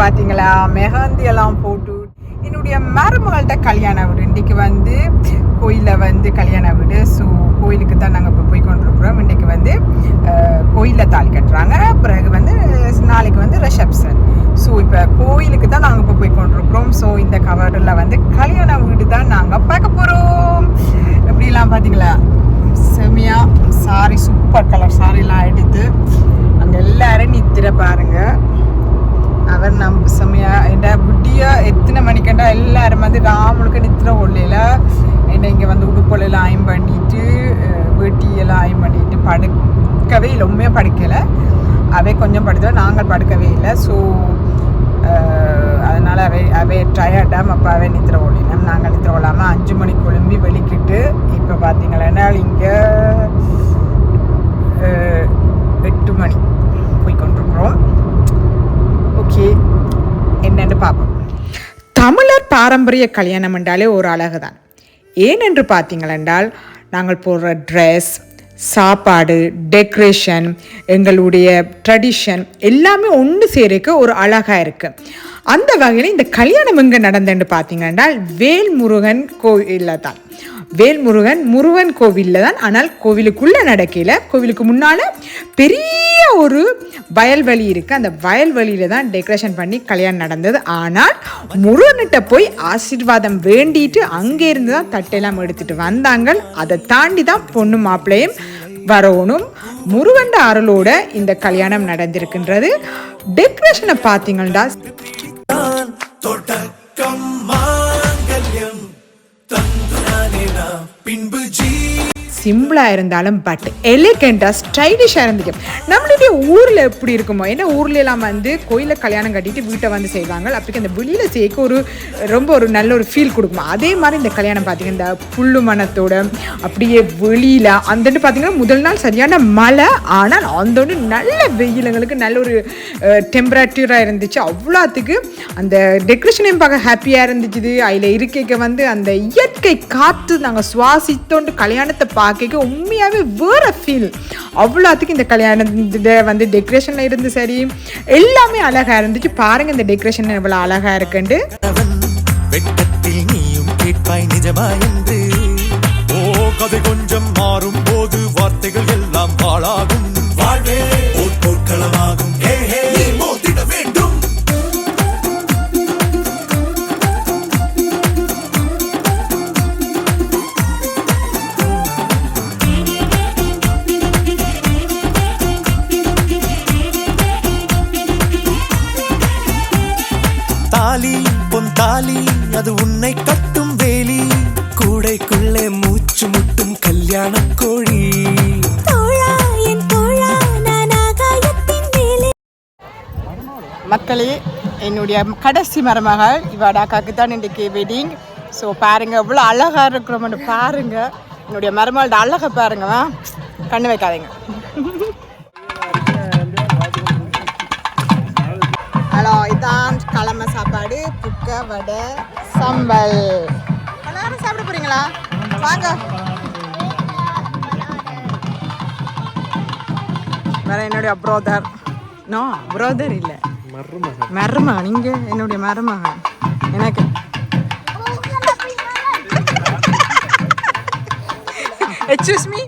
பார்த்தீங்களா மெஹந்தி எல்லாம் போட்டு என்னுடைய மருமகள்கிட்ட கல்யாண வீடு இன்றைக்கு வந்து கோயிலில் வந்து கல்யாண வீடு. ஸோ கோயிலுக்கு தான் நாங்கள் இப்போ போய் கொண்டிருக்கிறோம். இன்றைக்கு வந்து கோயிலில் தாலி கட்டுறாங்க. பிறகு வந்து நாளைக்கு வந்து ரிசப்ஷன் ஸோ இப்போ கோயிலுக்கு தான் நாங்கள் இப்போ போய் கொண்டிருக்கிறோம். ஸோ இந்த கவரில் வந்து கல்யாண வீடு தான் நாங்கள் பார்க்க போகிறோம் எப்படிலாம் பார்த்தீங்களா செமையா சாரி சூப்பர் கலர் சாரிலாம் எடுத்து அங்கே எல்லாரும் நித்திர பாருங்கள் அவர் நம் செம்மையா என் குட்டியா எத்தனை மணிக்கண்டா எல்லாரும் வந்து ராமுழுக்க நித்திர கொள்ளையில. என்ன இங்கே வந்து உடுப்பொலையெல்லாம் ஆயம் பண்ணிட்டு அஹ், வேட்டியெல்லாம் ஆயம் பண்ணிட்டு படுக்கவே இல்லை. உண்மையாக படுக்கலை. அவை கொஞ்சம் படுத்தல நாங்கள் படுக்கவே இல்லை. ஸோ அதனால் அவை அவை டயர்டாம் அப்போ அவை நித்திர ஒழினோம் நாங்கள் நித்திர கொள்ளாமல் அஞ்சு மணிக்கு கொழும்பி வெளிக்கிட்டு இப்போ பார்த்தீங்களா இங்கே எட்டு மணி போய் கொண்டிருக்கிறோம் ஓகே என்னன்னு பார்ப்போம். தமிழர் பாரம்பரிய கல்யாணம் என்றாலே ஒரு அழகு தான் ஏனென்று பார்த்தீங்களென்றால் நாங்கள் போடுற ட்ரெஸ் சாப்பாடு டெக்ரேஷன் எங்களுடைய ட்ரெடிஷன் எல்லாமே ஒன்று சேரக்க ஒரு அழகாக இருக்குது அந்த வகையில் இந்த கல்யாணம் எங்கே நடந்தேன்னு பார்த்தீங்கன்னா வேல்முருகன் கோயிலில் தான். வேல்முருகன் முருகன் கோவிலில் தான். ஆனால் கோவிலுக்குள்ளே நடக்கல. கோவிலுக்கு முன்னால் பெரிய ஒரு வயல்வெளி இருக்குது அந்த வயல்வெளியில் தான் டெக்கரேஷன் பண்ணி கல்யாணம் நடந்தது. ஆனால் முருகன்கிட்ட போய் ஆசீர்வாதம் வேண்டிட்டு அங்கே இருந்து தான் தட்டையெல்லாம் எடுத்துகிட்டு வந்தாங்க அதை தாண்டி தான் பொண்ணு மாப்பிள்ளையும் வரணும். முருகண்ட அருளோட இந்த கல்யாணம் நடந்திருக்கின்றது. டெக்கரேஷனை பார்த்தீங்கன்னா பின்பு ஜீ சிம்பிளாக இருந்தாலும் பட் எலிகெண்டாக ஸ்டைலிஷாக இருந்துச்சு நம்மளுடைய ஊரில் எப்படி இருக்குமோ ஏன்னா ஊர்ல எல்லாம் வந்து கோயிலில் கல்யாணம் கட்டிட்டு வீட்டை வந்து செய்வாங்க அப்போக்கு அந்த வெளியில் சேர்க்க ஒரு ரொம்ப ஒரு நல்ல ஒரு ஃபீல் கொடுக்குமா? அதே மாதிரி இந்த கல்யாணம் பார்த்தீங்கன்னா இந்த புல்லு மனத்தோட அப்படியே வெளியில் அந்தண்டு பார்த்திங்கன்னா முதல் நாள் சரியான மழை ஆனால் அந்தோண்டு நல்ல வெயிலங்களுக்கு நல்ல ஒரு டெம்பரேச்சராக இருந்துச்சு. அவ்வளோத்துக்கு அந்த டெக்கரேஷனையும் பார்க்க ஹாப்பியாக இருந்துச்சு. அதில் இருக்கைக்கு வந்து அந்த இயற்கை காற்று நாங்கள் சுவாசித்தோண்டு கல்யாணத்தை பார்க்க உண்மையாகவே வேற ஃபீல் அவ்வளோத்துக்கு இந்த கல்யாணம் இதை வந்து டெக்கரேஷனில் இருந்து சரி எல்லாமே அழகாக இருந்துச்சு. பாருங்க இந்த டெக்கரேஷன் எவ்வளோ அழகாக இருக்குண்டு வெட்டத்தில் நீயும் கேட்பாய் நிஜமா என்று. ஓ கதை கொஞ்சம் மாறும் போது வார்த்தைகள் எல்லாம் பாழாகும். வாழ்வே தாலி பொன் தாலி அது உன்னை கட்டும் வேலி. கூடைக்குள்ளே மூச்சு முட்டும் கல்யாண கோழி. மக்களே என்னுடைய கடைசி மருமகள் இவாட அக்காக்கு தான் இன்றைக்கு வெட்டிங் ஸோ பாருங்க எவ்வளோ அழகாக இருக்கிறோம்னு பாருங்க. என்னுடைய மருமகளோட அழகை பாருங்க வா. கண்ணு வைக்காதீங்க. இதான் கிழமை சாப்பாடு புக்க வடை சம்பல். எல்லாரும் சாப்பிட போறீங்களா? வாங்க. வேற என்னுடைய ப்ரோதர் நோ ப்ரோதர் இல்லை. மருமகன். இங்க என்னுடைய மருமகன். எனக்கு. எக்ஸ்கூஸ் மீ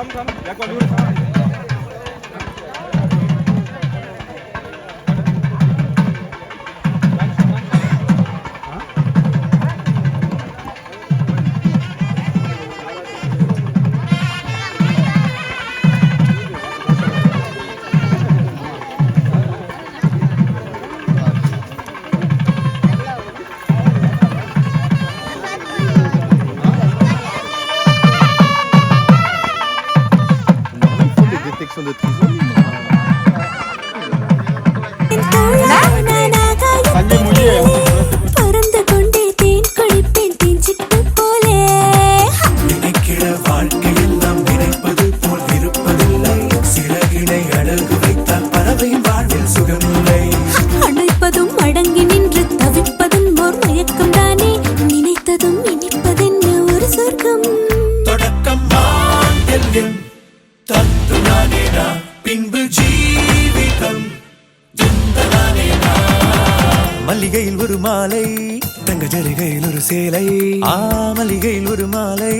थांब थांब या कॉलवर थांब வந்து வாழ்க்கையில் நாம் நினைப்பது போல் இருப்பதில்லை சிறகினை அழகு சேலை. ஆமலிகையில் ஒரு மாலை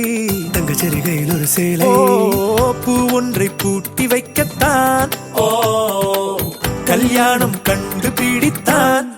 தங்க செருகையில் ஒரு சேலை. பூ ஒன்றை பூட்டி வைக்கத்தான். ஓ கல்யாணம் கண்டு பிடித்தான்.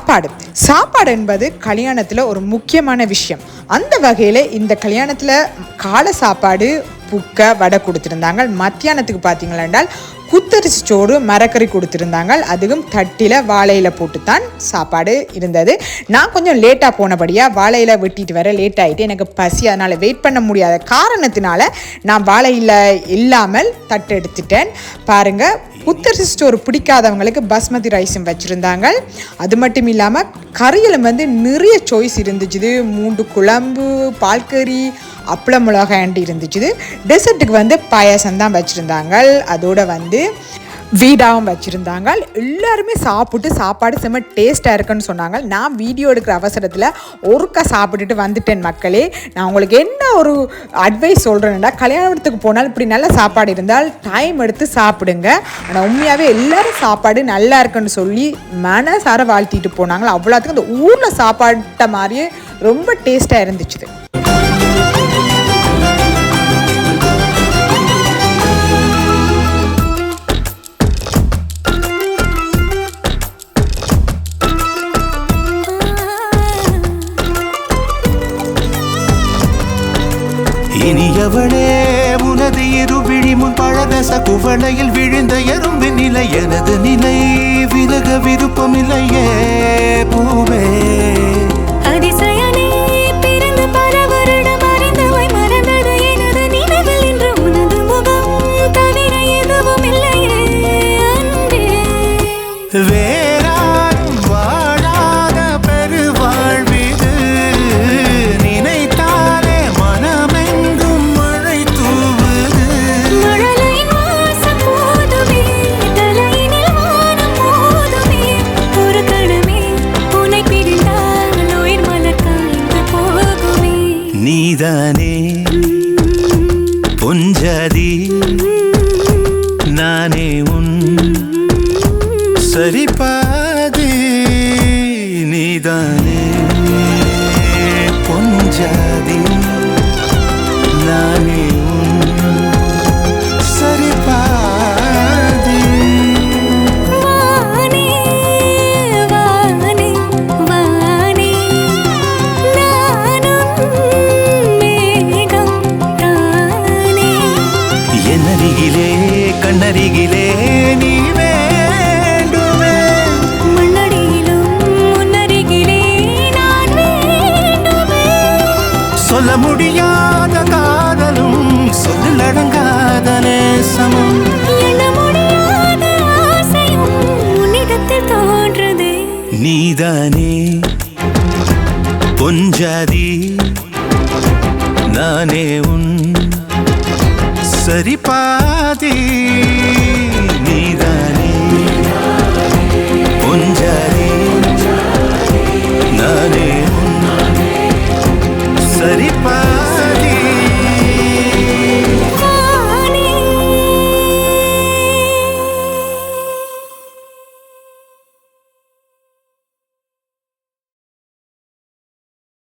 சாப்பாடு. சாப்பாடு என்பது கல்யாணத்தில் ஒரு முக்கியமான விஷயம். அந்த வகையில் இந்த கல்யாணத்தில் காலை சாப்பாடு புக்க வடை கொடுத்துருந்தாங்க. மத்தியானத்துக்கு பார்த்தீங்களா என்றால் குத்தரிசி சோறு மரக்கறி கொடுத்துருந்தாங்க. அதுவும் தட்டில் வாழையில போட்டு தான் சாப்பாடு இருந்தது. நான் கொஞ்சம் லேட்டாக போனபடியாக வாழையில வெட்டிட்டு வர லேட் ஆகிட்டு எனக்கு பசி அதனால் வெயிட் பண்ண முடியாத காரணத்தினால நான் வாழையில் இல்லாமல் தட்டு எடுத்துட்டேன். பாருங்கள் புத்தரிசி ஸ்டோர் பிடிக்காதவங்களுக்கு பாஸ்மதி ரைஸும் வச்சுருந்தாங்க. அது மட்டும் இல்லாமல் கறியில் வந்து நிறைய சாய்ஸ் இருந்துச்சு. மூன்று குழம்பு பால்கறி அப்பளம் மிளகாண்டி இருந்துச்சு டெசர்ட்டுக்கு வந்து பாயாசம் தான் வச்சுருந்தாங்க அதோட வந்து வீடாகவும் வச்சுருந்தாங்க எல்லாருமே சாப்பிட்டு சாப்பாடு செம்ம டேஸ்ட்டாக இருக்குன்னு சொன்னாங்க நான் வீடியோ எடுக்கிற அவசரத்தில் ஒருக்கா சாப்பிட்டுட்டு வந்துட்டேன் மக்களே. நான் உங்களுக்கு என்ன ஒரு அட்வைஸ் சொல்கிறேன்னா கல்யாணத்துக்கு போனால் இப்படி நல்ல சாப்பாடு இருந்தால் டைம் எடுத்து சாப்பிடுங்க. ஆனால் உண்மையாகவே எல்லோரும் சாப்பாடு நல்லா இருக்குன்னு சொல்லி மனசார வாழ்த்திட்டு போனாங்களோ. அவ்வளோத்துக்கு அந்த ஊரில் சாப்பாட்ட மாதிரியே ரொம்ப டேஸ்ட்டாக இருந்துச்சு இனியவளே உனது இருவிழி முன் பழதச குவளையில் விழுந்த எறும்பின் நிலை எனது நிலை. விலக விருப்பமில்லையே பூவே. நீதானே பொஞ்சாதி நானே சரிபாதி. வானே வானே வானே நானும் மேகம் தானே என்னருகிலே கண்ணருகிலே சரிபாதி நீதானே. பொஞ்சாதி நானே.